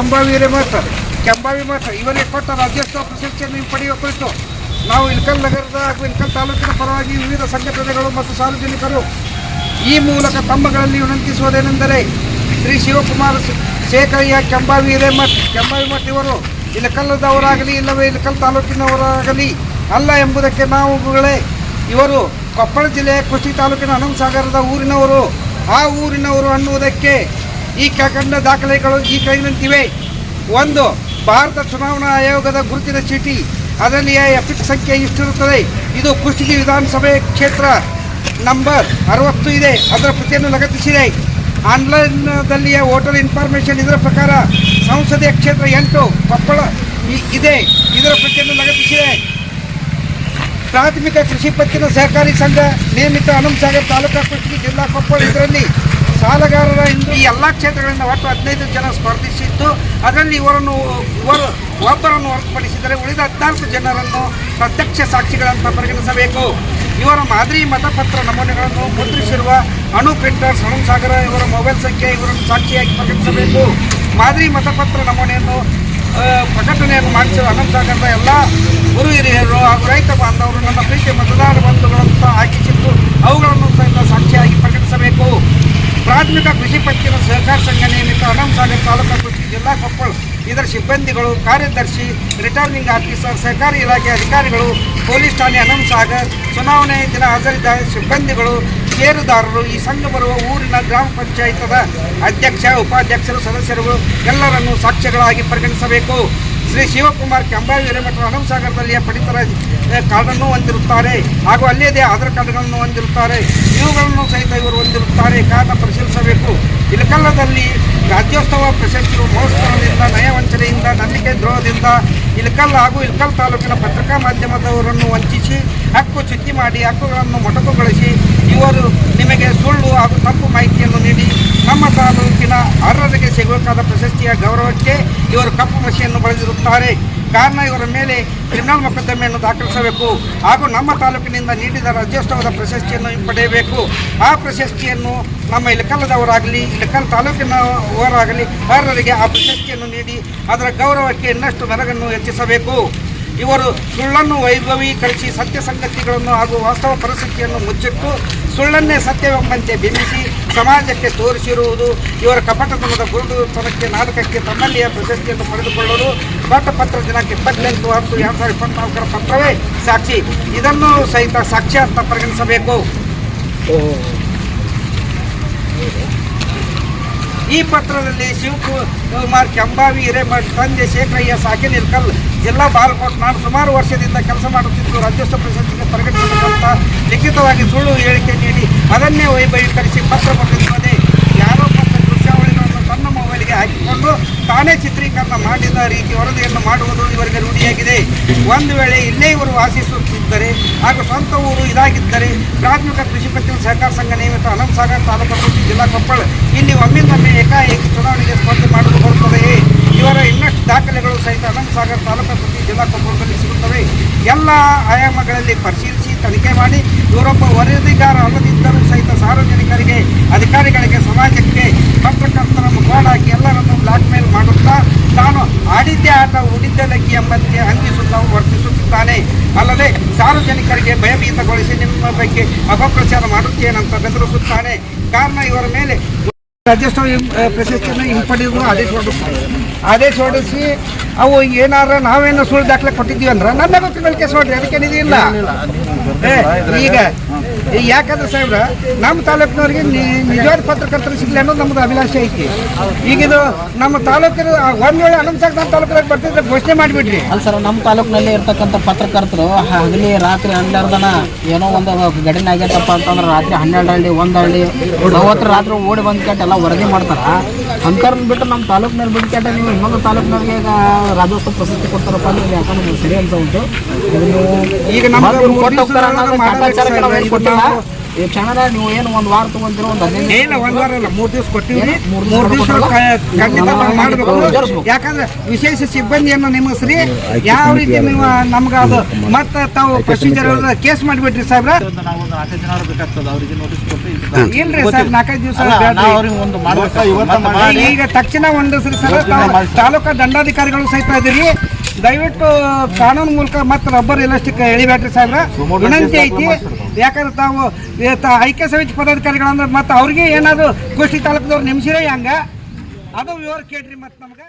ಕೆಂಬಾವಿ ಮಾತ್ರ. ಕೆಂಬಾವಿ ಮಾತ್ರ. ಇವರಿಗೆ ಕೊಟ್ಟ ರಾಜ್ಯೋತ್ಸವ ಪ್ರಶಸ್ತಿಯನ್ನು ಹಿಂಪಡೆಯುವ ಕುರಿತು ನಾವು ಇಳ್ಕಲ್ ನಗರದ ಹಾಗೂ ಇಳ್ಕಲ್ ತಾಲೂಕಿನ ಪರವಾಗಿ ವಿವಿಧ ಸಂಘಟನೆಗಳು ಮತ್ತು ಸಾರ್ವಜನಿಕರು ಈ ಮೂಲಕ ತಮ್ಮಗಳಲ್ಲಿ ವಿನಂತಿಸುವುದೇನೆಂದರೆ ಶ್ರೀ ಶಿವಕುಮಾರ್ ಶೇಖರಯ್ಯ ಕೆಂಬಾವಿ ಹಿರೇಮಠ್ ಕೆಂಬಾವಿ ಮಠ ಇವರು. ಇಳಕಲ್ಲದವರಾಗಲಿ ಇಲ್ಲವೇ ಇಲಕಲ್ ತಾಲೂಕಿನವರಾಗಲಿ ಅಲ್ಲ ಎಂಬುದಕ್ಕೆ ನಾವುಗಳೇ ಇವರು ಕೊಪ್ಪಳ ಜಿಲ್ಲೆಯ ಕೃಷಿ ತಾಲೂಕಿನ ಹನುಮಸಾಗರದ ಊರಿನವರು. ಆ ಊರಿನವರು ಅನ್ನುವುದಕ್ಕೆ ಈ ಕೆಳಕಂಡ ದಾಖಲೆಗಳು ಈ ಕೈನಂತಿವೆ. ಒಂದು, ಭಾರತ ಚುನಾವಣಾ ಆಯೋಗದ ಗುರುತಿನ ಚೀಟಿ. ಅದರಲ್ಲಿ ಎಪಿಕ್ ಸಂಖ್ಯೆ ಇಷ್ಟಿರುತ್ತದೆ. ಇದು ಕುಷ್ಟಗಿ ವಿಧಾನಸಭೆ ಕ್ಷೇತ್ರ ನಂಬರ್ ಅರವತ್ತು ಇದೆ. ಅದರ ಪ್ರತಿಯನ್ನು ಲಗತ್ತಿಸಿದೆ. ಆನ್ಲೈನ್ದಲ್ಲಿಯ ವೋಟರ್ ಇನ್ಫಾರ್ಮೇಷನ್ ಇದರ ಪ್ರಕಾರ ಸಂಸದೀಯ ಕ್ಷೇತ್ರ ಎಂಟು, ಕೊಪ್ಪಳ ಇದೆ. ಇದರ ಪ್ರತಿಯನ್ನು ಲಗತ್ತಿಸಿದೆ. ಪ್ರಾಥಮಿಕ ಕೃಷಿ ಪತ್ತಿನ ಸಹಕಾರಿ ಸಂಘ ನೇಮಿತ ಸಾಗರ್ ತಾಲೂಕಾ ಕೃಷಿ ಜಿಲ್ಲಾ ಕೊಪ್ಪಳ ಇದರಲ್ಲಿ ಸಾಲಗಾರರ ಹಿಂದೆ ಈ ಎಲ್ಲ ಕ್ಷೇತ್ರಗಳಿಂದ ಒಟ್ಟು ಹದಿನೈದು ಜನ ಸ್ಪರ್ಧಿಸಿದ್ದು, ಅದರಲ್ಲಿ ಇವರನ್ನು, ಇವರು, ಒಬ್ಬರನ್ನು ಹೊರತುಪಡಿಸಿದರೆ ಉಳಿದ ಹದಿನಾಲ್ಕು ಜನರನ್ನು ಪ್ರತ್ಯಕ್ಷ ಸಾಕ್ಷಿಗಳಂತ ಪರಿಗಣಿಸಬೇಕು. ಇವರ ಮಾದರಿ ಮತಪತ್ರ ನಮೂನೆಗಳನ್ನು ಮುದ್ರಿಸಿರುವ ಅಣು ಪ್ರಿಂಟರ್ಸ್ ಸಾಗರ, ಇವರ ಮೊಬೈಲ್ ಸಂಖ್ಯೆ ಇವರನ್ನು ಸಾಕ್ಷಿಯಾಗಿ ಪರಿಗಣಿಸಬೇಕು. ಮಾದರಿ ಮತಪತ್ರ ನಮೂನೆಯನ್ನು ಪ್ರಕಟಣೆಯನ್ನು ಪ್ರಕಟಣೆಯನ್ನು ಅನಂತ ಸಾಗರದ ಎಲ್ಲ ಗುರು ಹಿರಿಯರು ಹಾಗೂ ರೈತ ಬಾಂಧವರು ನನ್ನ ಪ್ರೀತಿಯ ಮತದಾರ ಬಂಧುಗಳಂತ ಹಾಕಿಸಿದ್ದು, ಅವುಗಳನ್ನು ಸಹಿತ ಸಾಕ್ಷಿಯಾಗಿ ಪ್ರಕಟಿಸಬೇಕು ಪ್ರಾಥಮಿಕ ಕೃಷಿ ಪತ್ತಿನ ಸಹಕಾರ ಸಂಘ ನೇಮಿತ ಅನಂತಸಾಗರ ತಾಲೂಕು ಕೃಷಿ ಜಿಲ್ಲಾ ಕೊಪ್ಪಳ. ಇದರ ಸಿಬ್ಬಂದಿಗಳು, ಕಾರ್ಯದರ್ಶಿ ರಿಟರ್ನಿಂಗ್ ಆಫೀಸರ್ ಸಹಕಾರಿ ಇಲಾಖೆ ಅಧಿಕಾರಿಗಳು, ಪೊಲೀಸ್ ಠಾಣೆ ಅನಂತಸಾಗರ್ ಚುನಾವಣೆ ದಿನ ಹಾಜರಿದ್ದ ಸಿಬ್ಬಂದಿಗಳು ಷೇರುದಾರರು ಈ ಸಂಘ ಬರುವ ಊರಿನ ಗ್ರಾಮ ಪಂಚಾಯತದ ಅಧ್ಯಕ್ಷ, ಉಪಾಧ್ಯಕ್ಷರು ಸದಸ್ಯರು ಎಲ್ಲರನ್ನು ಸಾಕ್ಷ್ಯಗಳಾಗಿ ಪರಿಗಣಿಸಬೇಕು. ಶ್ರೀ ಶಿವಕುಮಾರ್ ಕೆಂಬಾವಿ ಹಿರೇಮಠ ಹನುಮಸಾಗರದಲ್ಲಿಯ ಪಡಿತರ ಕಾರ್ಡನ್ನು ಹೊಂದಿರುತ್ತಾರೆ. ಹಾಗೂ ಅಲ್ಲಿಯದೇ ಆಧಾರ್ ಕಾರ್ಡ್ಗಳನ್ನು ಹೊಂದಿರುತ್ತಾರೆ. ಇವುಗಳನ್ನು ಸಹಿತ ಇವರು ಹೊಂದಿರುತ್ತಾರೆ. ಕಾರಣ ಪರಿಶೀಲಿಸಬೇಕು. ಇಲಕಲ್ಲದಲ್ಲಿ ರಾಜ್ಯೋತ್ಸವ ಪ್ರಶಸ್ತಿಯು ಮಹೋತ್ಸವದಿಂದ, ನಯವಂಚನೆಯಿಂದ, ನಂಬಿಕೆ ದ್ರೋಹದಿಂದ ಇಲಕಲ್ ಹಾಗೂ ಇಲಕಲ್ ತಾಲೂಕಿನ ಪತ್ರಿಕಾ ಮಾಧ್ಯಮದವರನ್ನು ವಂಚಿಸಿ, ಹಕ್ಕು ಚುಚ್ಚಿ ಮಾಡಿ, ಹಕ್ಕುಗಳನ್ನು ಮೊಟಕುಗೊಳಿಸಿ ಇವರು ನಿಮಗೆ ಸುಳ್ಳು ಹಾಗೂ ತಪ್ಪು ಮಾಹಿತಿಯನ್ನು ನೀಡಿ, ನಮ್ಮ ತಾಲೂಕಿನ ಅರ್ಹರಿಗೆ ಸಿಗಬೇಕಾದ ಪ್ರಶಸ್ತಿಯ ಗೌರವಕ್ಕೆ ಇವರು ಕಪ್ಪು ಮಸಿಯನ್ನು ಬಳಸಿರುತ್ತಾರೆ. ಕಾರಣ ಇವರ ಮೇಲೆ ಕ್ರಿಮಿನಲ್ ಮೊಕದ್ದಮೆಯನ್ನು ದಾಖಲಿಸಬೇಕು ಹಾಗೂ ನಮ್ಮ ತಾಲೂಕಿನಿಂದ ನೀಡಿದ ರಾಜ್ಯೋತ್ಸವದ ಪ್ರಶಸ್ತಿಯನ್ನು ಹಿಂಪಡೆಯಬೇಕು ಆ ಪ್ರಶಸ್ತಿಯನ್ನು ನಮ್ಮ ಇಳಕಲ್ಲದವರಾಗಲಿ, ಇಳಕಲ್ ತಾಲೂಕಿನವರಾಗಲಿ ಅರ್ಹರಿಗೆ ಆ ಪ್ರಶಸ್ತಿಯನ್ನು ನೀಡಿ ಅದರ ಗೌರವಕ್ಕೆ ಇನ್ನಷ್ಟು ಮೆರಗನ್ನು ಹೆಚ್ಚಿಸಬೇಕು. ಇವರು ಸುಳ್ಳನ್ನು ವೈಭವೀಕರಿಸಿ ಸತ್ಯ ಸಂಗತಿಗಳನ್ನು ಹಾಗೂ ವಾಸ್ತವ ಪರಿಸ್ಥಿತಿಯನ್ನು ಮುಚ್ಚಿಟ್ಟು ಸುಳ್ಳನ್ನೇ ಸತ್ಯವೆಂಬಂತೆ ಬಿಂಬಿಸಿ ಸಮಾಜಕ್ಕೆ ತೋರಿಸಿರುವುದು ಇವರ ಕಪಟತನದ ಗುರುತನಕ್ಕೆ ನಾಟಕಕ್ಕೆ ತಮ್ಮಲ್ಲಿಯ ಪ್ರಶಸ್ತಿಯನ್ನು ಪಡೆದುಕೊಳ್ಳಲು ಪತ್ರ ದಿನಾಂಕ ಇಪ್ಪತ್ತೆಂಟು ಹತ್ತು ಎರಡು ಸಾವಿರದ ಇಪ್ಪತ್ನಾಲ್ಕರ ಪತ್ರವೇ ಸಾಕ್ಷಿ. ಇದನ್ನು ಸಹಿತ ಸಾಕ್ಷ್ಯ ಅಂತ ಪರಿಗಣಿಸಬೇಕು. ಈ ಪತ್ರದಲ್ಲಿ ಶಿವಕುಮಾರ್ ಕೆಂಬಾವಿ, ಹಿರೇಮಠ ತಂದೆ ಶೇಖರಯ್ಯ, ಸಾಕಿ ನಿಲ್ಕಲ್, ಜಿಲ್ಲಾ ಬಾಲ್ಕೋಟ್ ನಾನು ಸುಮಾರು ವರ್ಷದಿಂದ ಕೆಲಸ ಮಾಡುತ್ತಿದ್ದು ರಾಜ್ಯೋತ್ಸವ ಪ್ರಶಸ್ತಿಗೆ ಪರಿಗಣಿಸಬೇಕಂತ ಲಿಖಿತವಾಗಿ ಸುಳ್ಳು ಹೇಳಿಕೆ ನೀಡಿ ಅದನ್ನೇ ವೈಭವೀಕರಿಸಿ ಪತ್ರ ಬರೆದಿರುತ್ತದೆ ಯಾರೋ ಪತ್ರ ದೃಶ್ಯಾವಳಿಗಳನ್ನು ತನ್ನ ಮೊಬೈಲ್ಗೆ ಹಾಕಿಕೊಂಡು ತಾನೇ ಚಿತ್ರೀಕರಣ ಮಾಡಿದ ರೀತಿ ವರದಿಯನ್ನು ಮಾಡುವುದು ಇವರಿಗೆ ರೂಢಿಯಾಗಿದೆ ಒಂದು ವೇಳೆ ಇಲ್ಲೇ ಇವರು ವಾಸಿಸುತ್ತಿದ್ದರೆ ಹಾಗೂ ಸ್ವಂತ ಊರು ಇದಾಗಿದ್ದರೆ ಪ್ರಾಥಮಿಕ ಕೃಷಿ ಪತ್ತಿನ ಸಹಕಾರ ಸಂಘ ನೇಮಿತ ಅನಂತಸಾಗರ ತಾಲೂಕು ಕೃಷಿ ಜಿಲ್ಲಾ ಕೊಪ್ಪಳ ಇಲ್ಲಿ ಒಮ್ಮಿಂದೊಮ್ಮೆ ಏಕಾಏಕಿ ಚುನಾವಣೆಗೆ ಸ್ಪರ್ಧೆ ಮಾಡಲು ಬರುತ್ತದೆಯೇ? ಇವರ ಇನ್ನಷ್ಟು ದಾಖಲೆಗಳು ಸಹಿತ ಅನಂತಸಾಗರ ತಾಲೂಕು ಕೃಷಿ ಜಿಲ್ಲಾ ಕೊಪ್ಪಳದಲ್ಲಿ ಸಿಗುತ್ತವೆ. ಎಲ್ಲ ಆಯಾಮಗಳಲ್ಲಿ ಪರಿಶೀಲಿಸಿ ತನಿಖೆ ಮಾಡಿ ಇವರೊಬ್ಬ ವರದಿಗಾರ ಅಲ್ಲದಿದ್ದರೂ ಸಹಿತ ಸಾರ್ವಜನಿಕರಿಗೆ, ಅಧಿಕಾರಿಗಳಿಗೆ ಸಮಾಜಕ್ಕೆ, ಪತ್ರಕರ್ತರ ಮುಖವಾಡಾಗಿ ಎಲ್ಲರನ್ನು ಬ್ಲಾಕ್ ಮೇಲ್ ಮಾಡುತ್ತಾ ತಾನು ಆಡಿದ್ದೇ ಆಟ ಲಕ್ಕಿ ಎಂಬಂತೆ ಅಂಕಿಸುತ್ತಾ ವರ್ತಿಸುತ್ತಿದ್ದಾನೆ. ಅಲ್ಲದೆ ಸಾರ್ವಜನಿಕರಿಗೆ ಭಯಭೀತಗೊಳಿಸಿ ನಿಮ್ಮ ಬಗ್ಗೆ ಅಪಪ್ರಚಾರ ಮಾಡುತ್ತೇನಂತ ಬೆದರಿಸುತ್ತಾನೆ. ಕಾರಣ ಇವರ ಮೇಲೆ ರಾಜ್ಯೋತ್ಸವ ಪ್ರಶಸ್ತಿಯನ್ನು ಹಿಂಪಡೆಯುವ ಆದೇಶ ಹೊರಡಿಸ್ತಾರೆ ಆದೇಶ ಹೊರಡಿಸಿ ಅವು ಏನಾರ ನಾವೇನೋ ಸುಳ್ಳು ದಾಖಲೆ ಕೊಟ್ಟಿದ್ದೀವಿ ಅಂದ್ರೆ ನನ್ನ ಗೊತ್ತಿನಲ್ಲಿ ಕೇಸ್ ಅದಕ್ಕೆ ನಿಧಿ ಇಲ್ಲ ಈಗ ಯಾಕಂದ್ರೆ ಸಾಹೇಬ್ರ, ನಮ್ಮ ತಾಲೂಕಿನವ್ರಿಗೆ ನಿಜವಾದ ಪತ್ರಕರ್ತರು ಸಿಗ್ಲಿ ಅನ್ನೋದು ನಮ್ದು ಅಭಿಲಾಷೆ ಐತಿ. ಈಗ ಇದು ನಮ್ಮ ತಾಲೂಕಿನ ಒಂದ್ ವೇಳೆ ಅನಂತಸಾಗ ನಮ್ಮ ತಾಲೂಕಿನಾಗ ಬರ್ತಿದ್ರೆ ಘೋಷಣೆ ಮಾಡಿಬಿಡ್ರಿ. ಅಲ್ಲ ಸರ್, ನಮ್ಮ ತಾಲೂಕಿನಲ್ಲಿ ಇರ್ತಕ್ಕಂಥ ಪತ್ರಕರ್ತರು ಹಗಲಿ, ರಾತ್ರಿ ಹನ್ನೆರಡನ ಏನೋ ಒಂದು ಗಡಿನ ಆಗೈತಪ್ಪ ಅಂತಂದ್ರೆ ರಾತ್ರಿ ಹನ್ನೆರಡು ಹಳ್ಳಿ ಒಂದು ಅವತ್ತು ರಾತ್ರಿ ಓಡಿ ಬಂದ್ ಕೆಟ್ಟ ಎಲ್ಲ ವರದಿ ಮಾಡ್ತಾರ. ಅಂಥವ್ರನ್ನ ಬಿಟ್ಟು ನಮ್ಮ ತಾಲೂಕಿನಲ್ಲಿ ಬಿಟ್ಟು ಕೆಟ್ಟ ನೀವು ಇನ್ನೊಂದು ತಾಲೂಕಿನವ್ರಿಗೆ ಈಗ ರಾಜ್ಯೋತ್ಸವ ಪ್ರಶಸ್ತಿ ಕೊಡ್ತಾರಪ್ಪ ಅಂದ್ರೆ ಇದು ಯಾಕಂದ್ರೆ ಇದು ಸರಿ ಅಂತ ಉಂಟು ಇದು ನೀವು ಈಗ ನಮ್ಗೆ ಮೊದ್ಲು ಮೂರ್ ಕೊಟ್ಟು ಹೋಗ್ತಾರ ದಿವ್ಸದೊಳಗೆ ಅನ್ನೋದು ಮಾಡ್ಬೇಕು ಕಾಟಾಚಾರಕ್ಕೆ ಸರ್. ನಾವೇನ್ ಇದು ಕೊಟ್ಟಿಲ್ಲ. ನಾವು ಈ ಕ್ಷಣನ ನೀವು ಏನು ಒಂದು ವಾರ ತಗೊಂತೀರೋ ಒಂದು ಹದಿನೈದು ಇಲ್ಲ ಒಂದ್ ವಾರ ಅಲ್ಲ ಮೂರ್ ದಿವಸ ಕೊಟ್ಟಿವಿ ಏನು? ಮೂರ್ ದಿವ್ಸ? ಖಂಡಿತ ಮಾಡಬೇಕು. ಯಾಕಂದ್ರೆ ವಿಶೇಷ ಸಿಬ್ಬಂದಿಯನ್ನು ನೇಮಿಸ್ರಿ. ಯಾವ ರೀತಿ ನೀವು ನಮ್ಗೆ ಅದು ಮತ್ತೆ ತಾವು ಪ್ರೊಸೀಜರ್ ಕೇಸ್ ಮಾಡಿಬಿಟ್ರಿ ಸಾಹೇಬ್ರ. ಒಂದು ನಾವು ಒಂದು ನಾಲ್ಕೈದು ಜನ ಬೇಕಾಗ್ತದೆ ಅವರಿಗೆ ನೋಟಿಸ್ ಕೊಟ್ಟು ಇಲ್ರಿ ಸರ್ ನಾಲ್ಕೈದು ದಿವಸ ಒಂದು ಈಗ ತಕ್ಷಣ ಒಂದು ಸರಿ ಸರ್ ತಾಲೂಕಾ ದಂಡಾಧಿಕಾರಿಗಳು ಸಹಿತ ಇದೀರಿ ದಯವಿಟ್ಟು ಕಾನೂನು ಮೂಲಕ ಮತ್ತೆ ರಬ್ಬರ್ ಎಲಾಸ್ಟಿಕ್ ಎಳಿಬೇಡ್ರಿ ಸಾಹೇಬ್ರ ವಿನಂತಿ ಐತಿ. ಯಾಕಂದ್ರೆ ತಾವು ಐಕ್ಯ ಸಮಿತಿ ಪದಾಧಿಕಾರಿಗಳಂದ್ರೆ ಮತ್ತೆ ಅವ್ರಿಗೆ ಏನಾದ್ರು ಗೋಷ್ಠಿ ತಾಲೂಕದವ್ರು ನೇಮಿಸಿರೇ ಹಂಗ. ಅದು ವಿವರ ಕೇಳ್ರಿ ಮತ್ತೆ ನಮ್ಗೆ.